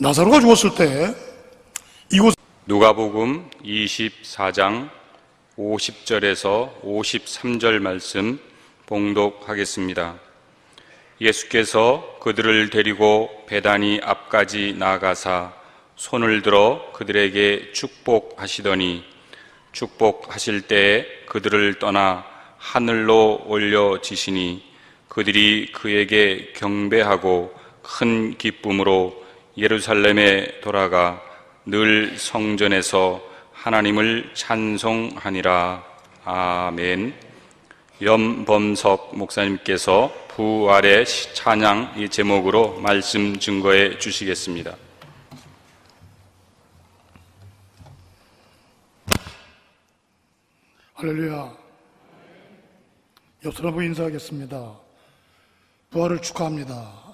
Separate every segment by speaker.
Speaker 1: 나사로가 죽었을 때 이곳
Speaker 2: 누가복음 24장 50절에서 53절 말씀 봉독하겠습니다. 예수께서 그들을 데리고 베다니 앞까지 나아가사 손을 들어 그들에게 축복하시더니 축복하실 때에 그들을 떠나 하늘로 올려지시니 그들이 그에게 경배하고 큰 기쁨으로 예루살렘에 돌아가 늘 성전에서 하나님을 찬송하니라. 아멘. 염범석 목사님께서 부활의 찬양 이 제목으로 말씀 증거해 주시겠습니다.
Speaker 1: 할렐루야. 옆 사람과 인사하겠습니다. 부활을 축하합니다.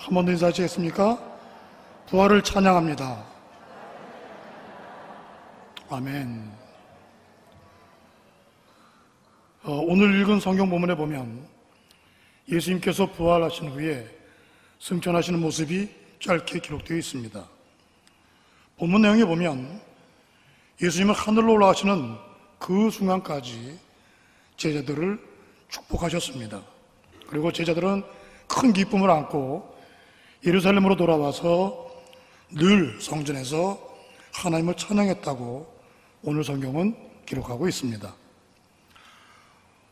Speaker 1: 한 번 더 인사하시겠습니까? 부활을 찬양합니다. 아멘. 어, 오늘 읽은 성경 본문에 보면 예수님께서 부활하신 후에 승천하시는 모습이 짧게 기록되어 있습니다. 본문 내용에 보면 예수님은 하늘로 올라가시는 그 순간까지 제자들을 축복하셨습니다. 그리고 제자들은 큰 기쁨을 안고 예루살렘으로 돌아와서 늘 성전에서 하나님을 찬양했다고 오늘 성경은 기록하고 있습니다.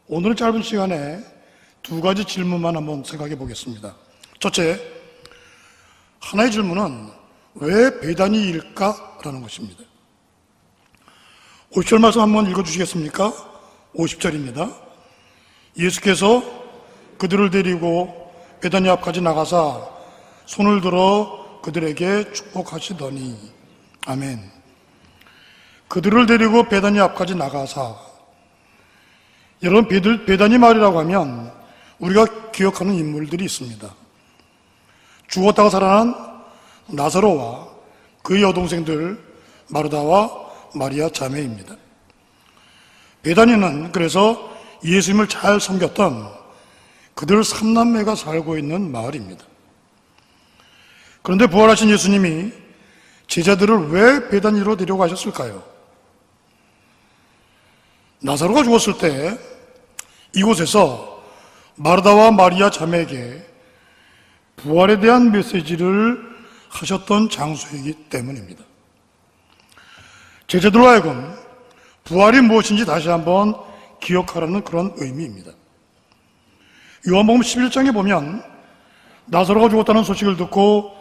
Speaker 1: 오늘 짧은 시간에 두 가지 질문만 한번 생각해 보겠습니다. 첫째, 하나의 질문은 왜 배단위일까라는 것입니다. 50절 말씀 한번 읽어 주시겠습니까? 50절입니다. 예수께서 그들을 데리고 베다니 앞까지 나가사 손을 들어 그들에게 축복하시더니 아멘. 그들을 데리고 베다니 앞까지 나가사 여러분 베다니 마을이라고 하면 우리가 기억하는 인물들이 있습니다. 죽었다가 살아난 나사로와 그의 여동생들 마르다와 마리아 자매입니다. 베다니는 그래서 예수님을 잘 섬겼던 그들 삼남매가 살고 있는 마을입니다. 그런데 부활하신 예수님이 제자들을 왜 베다니로 데려가셨을까요? 나사로가 죽었을 때 이곳에서 마르다와 마리아 자매에게 부활에 대한 메시지를 하셨던 장소이기 때문입니다. 제자들로 하여금 부활이 무엇인지 다시 한번 기억하라는 그런 의미입니다. 요한복음 11장에 보면 나사로가 죽었다는 소식을 듣고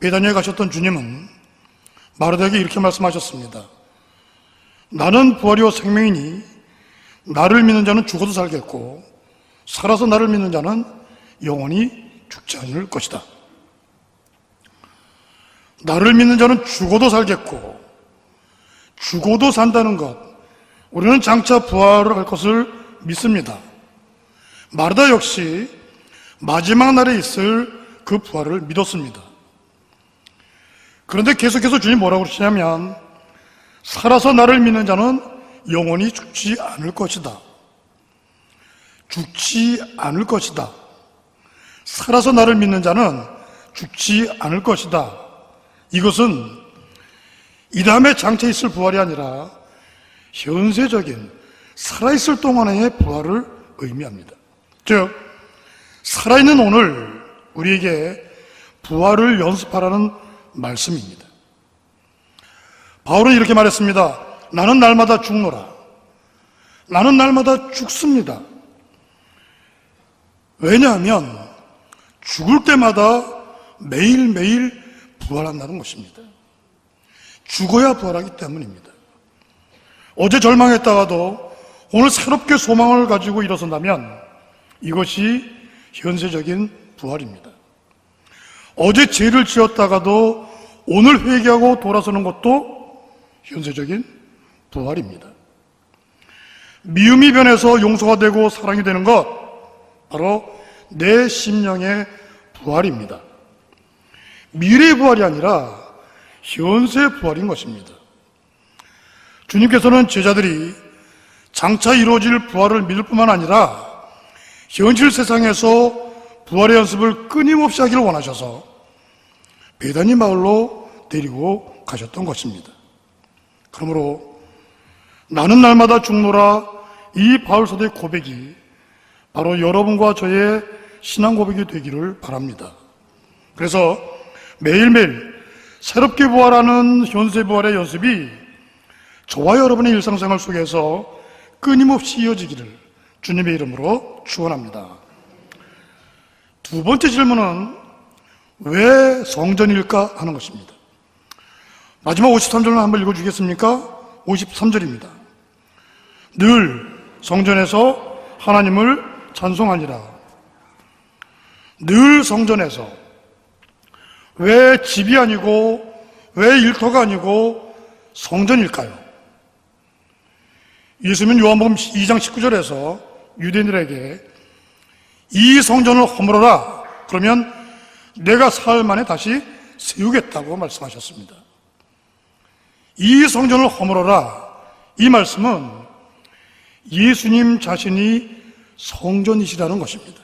Speaker 1: 베다니에 가셨던 주님은 마르다에게 이렇게 말씀하셨습니다. 나는 부활이요 생명이니 나를 믿는 자는 죽어도 살겠고 살아서 나를 믿는 자는 영원히 죽지 않을 것이다. 나를 믿는 자는 죽어도 살겠고 죽어도 산다는 것 우리는 장차 부활을 할 것을 믿습니다. 마르다 역시 마지막 날에 있을 그 부활을 믿었습니다. 그런데 계속해서 주님 뭐라고 그러시냐면 살아서 나를 믿는 자는 영원히 죽지 않을 것이다. 죽지 않을 것이다. 살아서 나를 믿는 자는 죽지 않을 것이다. 이것은 이 다음에 장차 있을 부활이 아니라 현세적인 살아있을 동안의 부활을 의미합니다. 즉, 살아있는 오늘 우리에게 부활을 연습하라는 말씀입니다. 바울은 이렇게 말했습니다. 나는 날마다 죽노라. 나는 날마다 죽습니다. 왜냐하면 죽을 때마다 매일매일 부활한다는 것입니다. 죽어야 부활하기 때문입니다. 어제 절망했다가도 오늘 새롭게 소망을 가지고 일어선다면 이것이 현세적인 부활입니다. 어제 죄를 지었다가도 오늘 회개하고 돌아서는 것도 현세적인 부활입니다. 미움이 변해서 용서가 되고 사랑이 되는 것, 바로 내 심령의 부활입니다. 미래의 부활이 아니라 현세 부활인 것입니다. 주님께서는 제자들이 장차 이루어질 부활을 믿을 뿐만 아니라 현실 세상에서 부활의 연습을 끊임없이 하기를 원하셔서 베다니 마을로 데리고 가셨던 것입니다. 그러므로 나는 날마다 죽노라 이 바울서도의 고백이 바로 여러분과 저의 신앙 고백이 되기를 바랍니다. 그래서 매일매일 새롭게 부활하는 현세 부활의 연습이 저와 여러분의 일상생활 속에서 끊임없이 이어지기를 주님의 이름으로 축원합니다. 두 번째 질문은 왜 성전일까 하는 것입니다. 마지막 53절을 한번 읽어주겠습니까? 53절입니다. 늘 성전에서 하나님을 찬송하니라. 늘 성전에서 왜 집이 아니고 왜 일터가 아니고 성전일까요? 예수님은 요한복음 2장 19절에서 유대인들에게 이 성전을 허물어라. 그러면 내가 사흘 만에 다시 세우겠다고 말씀하셨습니다. 이 성전을 허물어라. 이 말씀은 예수님 자신이 성전이시라는 것입니다.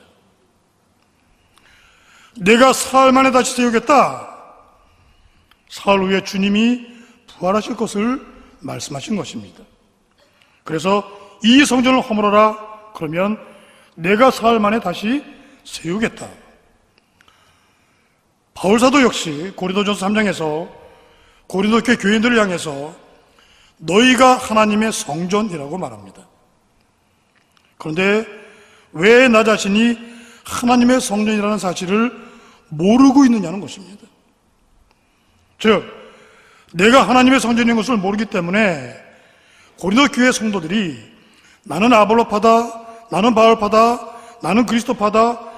Speaker 1: 내가 사흘 만에 다시 세우겠다. 사흘 후에 주님이 부활하실 것을 말씀하신 것입니다. 그래서 이 성전을 허물어라. 그러면 내가 사흘 만에 다시 세우겠다. 바울사도 역시 고린도전서 3장에서 고린도 교회 교인들을 향해서 너희가 하나님의 성전이라고 말합니다. 그런데 왜 나 자신이 하나님의 성전이라는 사실을 모르고 있느냐는 것입니다. 즉, 내가 하나님의 성전인 것을 모르기 때문에 고린도 교회 성도들이 나는 아볼로파다, 나는 바울파다, 나는 그리스도파다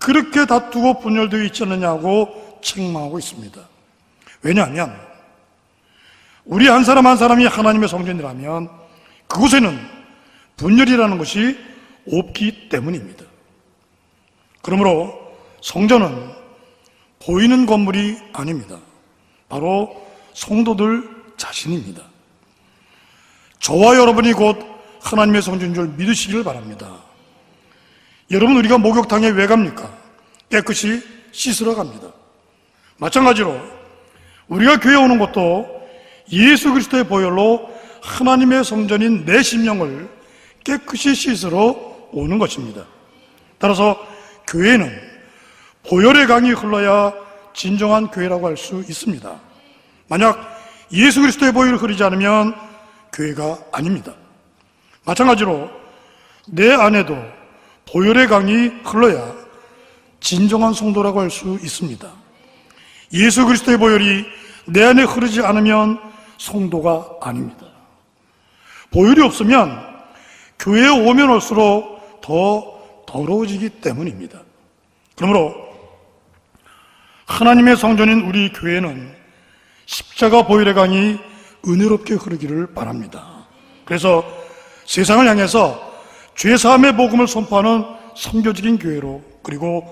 Speaker 1: 그렇게 다투고 분열되어 있지 않느냐고 책망하고 있습니다. 왜냐하면 우리 한 사람 한 사람이 하나님의 성전이라면 그곳에는 분열이라는 것이 없기 때문입니다. 그러므로 성전은 보이는 건물이 아닙니다. 바로 성도들 자신입니다. 저와 여러분이 곧 하나님의 성전인 줄 믿으시길 바랍니다. 여러분 우리가 목욕탕에 왜 갑니까? 깨끗이 씻으러 갑니다. 마찬가지로 우리가 교회 오는 것도 예수 그리스도의 보혈로 하나님의 성전인 내 심령을 깨끗이 씻으러 오는 것입니다. 따라서 교회는 보혈의 강이 흘러야 진정한 교회라고 할 수 있습니다. 만약 예수 그리스도의 보혈을 흐르지 않으면 교회가 아닙니다. 마찬가지로 내 안에도 보혈의 강이 흘러야 진정한 성도라고 할 수 있습니다. 예수 그리스도의 보혈이 내 안에 흐르지 않으면 성도가 아닙니다. 보혈이 없으면 교회에 오면 올수록 더 더러워지기 때문입니다. 그러므로 하나님의 성전인 우리 교회는 십자가 보혈의 강이 은혜롭게 흐르기를 바랍니다. 그래서 세상을 향해서 죄사함의 복음을 선포하는 선교적인 교회로 그리고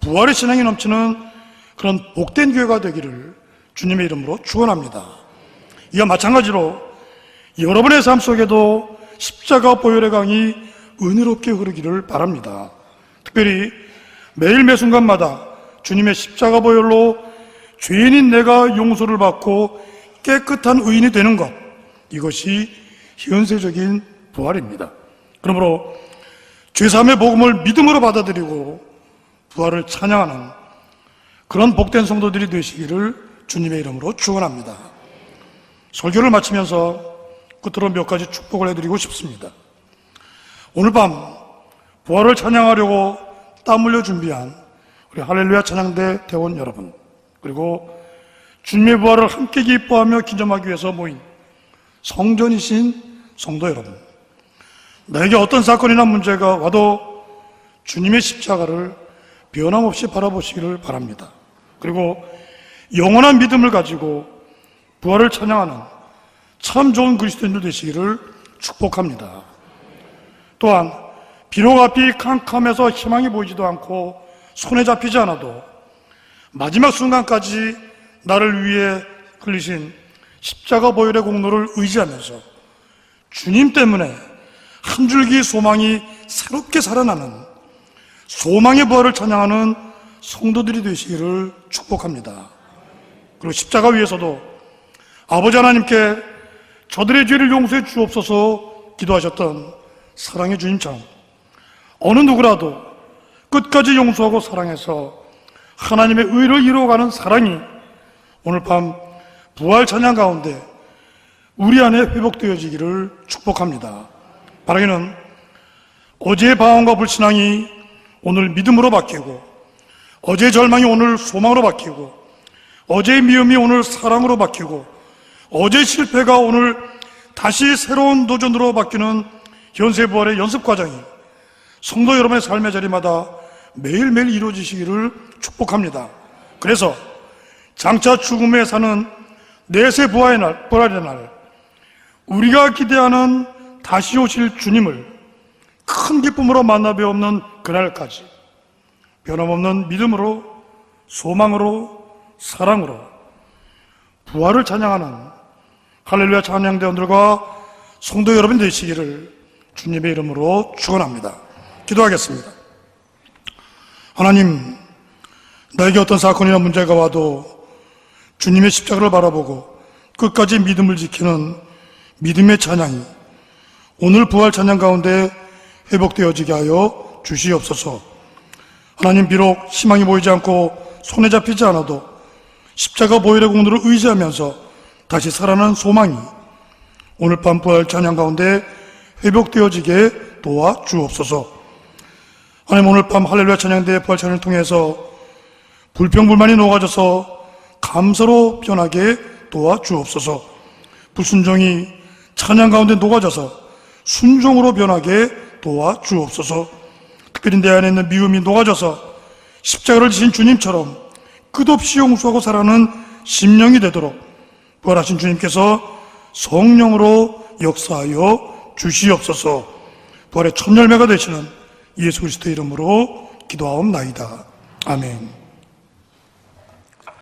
Speaker 1: 부활의 신앙이 넘치는 그런 복된 교회가 되기를 주님의 이름으로 축원합니다. 이와 마찬가지로 여러분의 삶 속에도 십자가 보혈의 강이 은혜롭게 흐르기를 바랍니다. 특별히 매일 매 순간마다 주님의 십자가 보혈로 죄인인 내가 용서를 받고 깨끗한 의인이 되는 것 이것이 현세적인 부활입니다. 그러므로 죄사함의 복음을 믿음으로 받아들이고 부활을 찬양하는 그런 복된 성도들이 되시기를 주님의 이름으로 축원합니다. 설교를 마치면서 끝으로 몇 가지 축복을 해드리고 싶습니다. 오늘 밤 부활을 찬양하려고 땀 흘려 준비한 우리 할렐루야 찬양대 대원 여러분 그리고 주님의 부활을 함께 기뻐하며 기념하기 위해서 모인 성전이신 성도 여러분 나에게 어떤 사건이나 문제가 와도 주님의 십자가를 변함없이 바라보시기를 바랍니다. 그리고 영원한 믿음을 가지고 부활을 찬양하는 참 좋은 그리스도인들 되시기를 축복합니다. 또한 비록 앞이 캄캄해서 희망이 보이지도 않고 손에 잡히지 않아도 마지막 순간까지 나를 위해 흘리신 십자가 보혈의 공로를 의지하면서 주님 때문에 한 줄기 소망이 새롭게 살아나는 소망의 부활을 찬양하는 성도들이 되시기를 축복합니다. 그리고 십자가 위에서도 아버지 하나님께 저들의 죄를 용서해 주옵소서 기도하셨던 사랑의 주님처럼 어느 누구라도 끝까지 용서하고 사랑해서 하나님의 의를 이루어가는 사랑이 오늘 밤 부활 찬양 가운데 우리 안에 회복되어지기를 축복합니다. 바라기는 어제의 방황과 불신앙이 오늘 믿음으로 바뀌고 어제의 절망이 오늘 소망으로 바뀌고 어제의 미움이 오늘 사랑으로 바뀌고 어제의 실패가 오늘 다시 새로운 도전으로 바뀌는 현세 부활의 연습 과정이 성도 여러분의 삶의 자리마다 매일매일 이루어지시기를 축복합니다. 그래서 장차 죽음에 사는 내세 부활의 날, 부활의 날, 우리가 기대하는 다시 오실 주님을 큰 기쁨으로 만나 뵈 없는 그날까지 변함없는 믿음으로 소망으로 사랑으로 부활을 찬양하는 할렐루야 찬양대원들과 성도 여러분 되시기를 주님의 이름으로 축원합니다. 기도하겠습니다. 하나님, 나에게 어떤 사건이나 문제가 와도 주님의 십자가를 바라보고 끝까지 믿음을 지키는 믿음의 찬양이 오늘 부활 찬양 가운데 회복되어지게 하여 주시옵소서. 하나님 비록 희망이 보이지 않고 손에 잡히지 않아도 십자가 보혈의 공로를 의지하면서 다시 살아나는 소망이 오늘 밤 부활 찬양 가운데 회복되어지게 도와 주옵소서. 하나님 오늘 밤 할렐루야 찬양대 부활 찬양을 통해서 불평불만이 녹아져서 감사로 변하게 도와 주옵소서. 불순종이 찬양 가운데 녹아져서 순종으로 변하게 도와 주옵소서. 특별히 내 안에 있는 미움이 녹아져서 십자가를 지신 주님처럼 끝없이 용서하고 살아가는 심령이 되도록 부활하신 주님께서 성령으로 역사하여 주시옵소서. 부활의 첫 열매가 되시는 예수 그리스도의 이름으로 기도하옵나이다. 아멘.